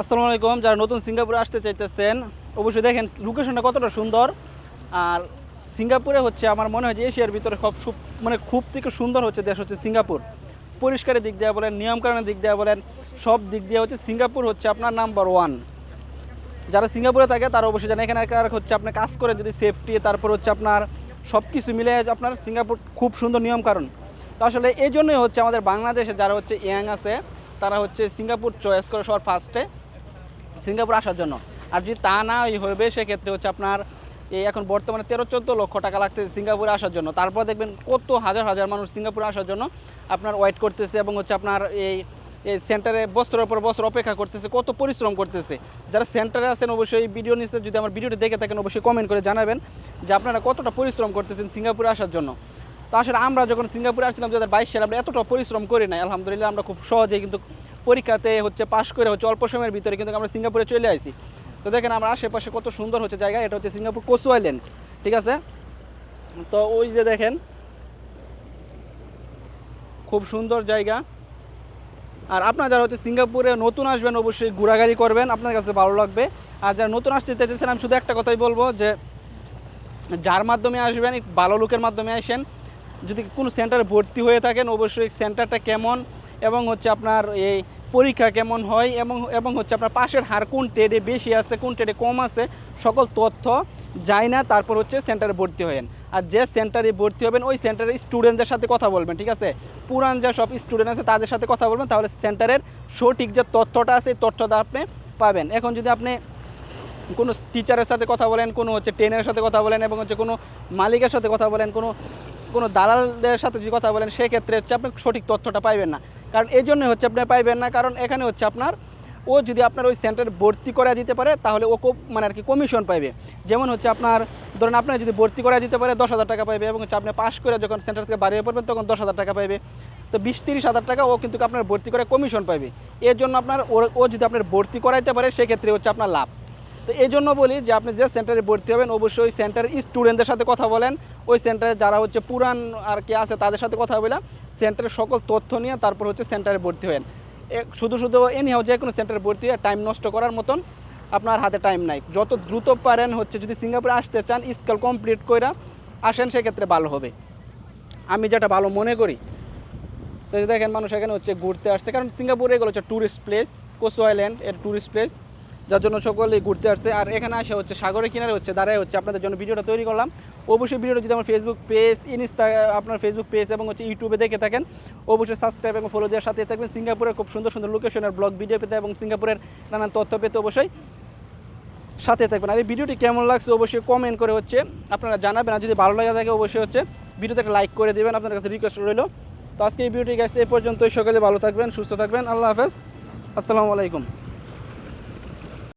আসসালামু আলাইকুম। যারা নতুন সিঙ্গাপুরে আসতে চাইতেছেন, অবশ্যই দেখেন লোকেশনটা কতটা সুন্দর। আর সিঙ্গাপুরে হচ্ছে আমার মনে হয় যে এশিয়ার ভিতরে সব মানে খুব থেকে সুন্দর হচ্ছে দেশ হচ্ছে সিঙ্গাপুর। পরিষ্কারের দিক দিয়ে বলেন, নিয়মকানুনের দিক দিয়ে বলেন, সব দিক দিয়ে হচ্ছে সিঙ্গাপুর হচ্ছে আপনার নাম্বার ওয়ান যারা সিঙ্গাপুরে থাকে, তারা অবশ্যই জানে, এখানে হচ্ছে আপনি কাজ করে যদি সেফটি তারপর হচ্ছে আপনার সব কিছু মিলে আপনার সিঙ্গাপুর খুব সুন্দর নিয়ম কারণ তো আসলে এই জন্যই হচ্ছে আমাদের বাংলাদেশে যারা হচ্ছে ইয়াং আছে, তারা হচ্ছে সিঙ্গাপুর চয়েস করে সবার ফার্স্টে সিঙ্গাপুর আসার জন্য। আর যদি তা না হবে সেক্ষেত্রে হচ্ছে আপনার এই এখন বর্তমানে তেরো, চোদ্দ লক্ষ টাকা লাগতেছে সিঙ্গাপুরে আসার জন্য। তারপর দেখবেন কত হাজার হাজার মানুষ সিঙ্গাপুরে আসার জন্য আপনার ওয়েট করতেছে এবং হচ্ছে আপনার এই এই সেন্টারে বছরের পর বছর অপেক্ষা করতেছে, কত পরিশ্রম করতেছে। যারা সেন্টারে আছেন অবশ্যই ভিডিও নিচ্ছে যদি আমার ভিডিওটি দেখে থাকেন, অবশ্যই কমেন্ট করে জানাবেন যে আপনারা কতটা পরিশ্রম করতেছেন সিঙ্গাপুরে আসার জন্য। তো আসলে আমরা যখন সিঙ্গাপুরে আসছিলাম দু হাজার বাইশ সালে, আমরা এতটা পরিশ্রম করি না আলহামদুলিল্লাহ, আমরা খুব সহজেই কিন্তু পরীক্ষাতে হচ্ছে পাশ করে হচ্ছে অল্প সময়ের ভিতরে কিন্তু আমরা সিঙ্গাপুরে চলে আসি। তো দেখেন আমরা আশেপাশে কত সুন্দর হচ্ছে জায়গা, এটা হচ্ছে সিঙ্গাপুর কোসু আইল্যান্ড, ঠিক আছে? তো ওই যে দেখেন, খুব সুন্দর জায়গা। আর আপনারা যারা হচ্ছে সিঙ্গাপুরে নতুন আসবেন, অবশ্যই ঘোরাঘুরি করবেন, আপনার কাছে ভালো লাগবে। আর যারা নতুন আসতে চাইতেছেন, আমি শুধু একটা কথাই বলব যে, যার মাধ্যমে আসবেন ভালো লোকের মাধ্যমে আসেন। যদি কোনো সেন্টারে ভর্তি হয়ে থাকেন, অবশ্যই সেন্টারটা কেমন? এবং হচ্ছে আপনার এই পরীক্ষা কেমন হয় এবং এবং হচ্ছে আপনার পাশের হার কোন ট্রেডে বেশি আছে, কোন ট্রেডে কম আছে, সকল তথ্য যায় না, তারপর হচ্ছে সেন্টারে ভর্তি হয়েন। আর যে সেন্টারে ভর্তি হবেন, ওই সেন্টারের স্টুডেন্টদের সাথে কথা বলবেন, ঠিক আছে? পুরান যা সব স্টুডেন্ট আছে, তাদের সাথে কথা বলবেন, তাহলে সেন্টারের সঠিক যে তথ্যটা আছে, এই তথ্যটা আপনি পাবেন। এখন যদি আপনি কোনো টিচারের সাথে কথা বলেন, কোনো হচ্ছে ট্রেনের সাথে কথা বলেন, এবং হচ্ছে কোনো মালিকের সাথে কথা বলেন, কোনো কোনো দালালদের সাথে যদি কথা বলেন, সেক্ষেত্রে হচ্ছে আপনি সঠিক তথ্যটা পাইবেন না। কারণ এই জন্যই হচ্ছে আপনি পাইবেন না, কারণ এখানে হচ্ছে আপনার ও যদি আপনার ওই সেন্টারে ভর্তি করে দিতে পারে, তাহলে ও মানে আর কি কমিশন পাইবে। যেমন হচ্ছে আপনার, ধরেন আপনার যদি ভর্তি করে দিতে পারে, দশ হাজার টাকা পাইবে, এবং হচ্ছে আপনি পাশ করে যখন সেন্টার থেকে বাড়িয়ে পড়বেন, তখন দশ হাজার টাকা পাইবে। তো বিশ, তিরিশ হাজার টাকা ও কিন্তু আপনার ভর্তি করে কমিশন পাইবে। এর জন্য আপনার ও যদি আপনার ভর্তি করাইতে পারে, সেক্ষেত্রে হচ্ছে আপনার লাভ। তো এই জন্য বলি যে আপনি যে সেন্টারে ভর্তি হবেন, অবশ্যই ওই সেন্টারের স্টুডেন্টদের সাথে কথা বলেন। ওই সেন্টারে যারা হচ্ছে পুরান আর কি আছে, তাদের সাথে কথা বলে সেন্টারের সকল তথ্য নিয়ে তারপর হচ্ছে সেন্টারে ভর্তি হবেন এ- শুধু শুধু এনি হাও যে কোনো সেন্টারে ভর্তি হয়ে টাইম নষ্ট করার মতন আপনার হাতে টাইম নাই। যত দ্রুত পারেন হচ্ছে যদি সিঙ্গাপুরে আসতে চান স্কেল কমপ্লিট করে আসেন, সেক্ষেত্রে ভালো হবে। আমি যেটা ভালো মনে করি, তো দেখেন মানুষ এখানে হচ্ছে ঘুরতে আসছে। কারণ সিঙ্গাপুরে এগুলো হচ্ছে ট্যুরিস্ট প্লেস কোসো আইল্যান্ড এর ট্যুরিস্ট প্লেস যার জন্য সকলেই ঘুরতে আসছে। আর এখানে আসে হচ্ছে সাগরের কিনারে হচ্ছে, দাঁড়ায় হচ্ছে। আপনাদের জন্য ভিডিওটা তৈরি করলাম। অবশ্যই ভিডিওটা যদি আমার ফেসবুক পেজ ইনস্টা আপনার ফেসবুক পেজ এবং হচ্ছে ইউটিউবে দেখে থাকেন, অবশ্যই সাবস্ক্রাইব এবং ফলো দেওয়ার সাথে থাকবেন। সিঙ্গাপুরের খুব সুন্দর সুন্দর লোকেশনের ব্লগ ভিডিও পেতে এবং সিঙ্গাপুরের নানান তথ্য পেতে অবশ্যই সাথে থাকবেন। আর এই ভিডিওটি কেমন লাগছে অবশ্যই কমেন্ট করে হচ্ছে আপনারা জানাবেন। আর যদি ভালো লাগে থাকে অবশ্যই হচ্ছে ভিডিওতে একটা লাইক করে দেবেন আপনার কাছে রিকোয়েস্ট রইল। তো আজকে এই ভিডিওটি গেছে এ পর্যন্তই। সকালে ভালো থাকবেন, সুস্থ থাকবেন। আল্লাহ হাফেজ। আসসালামু আলাইকুম।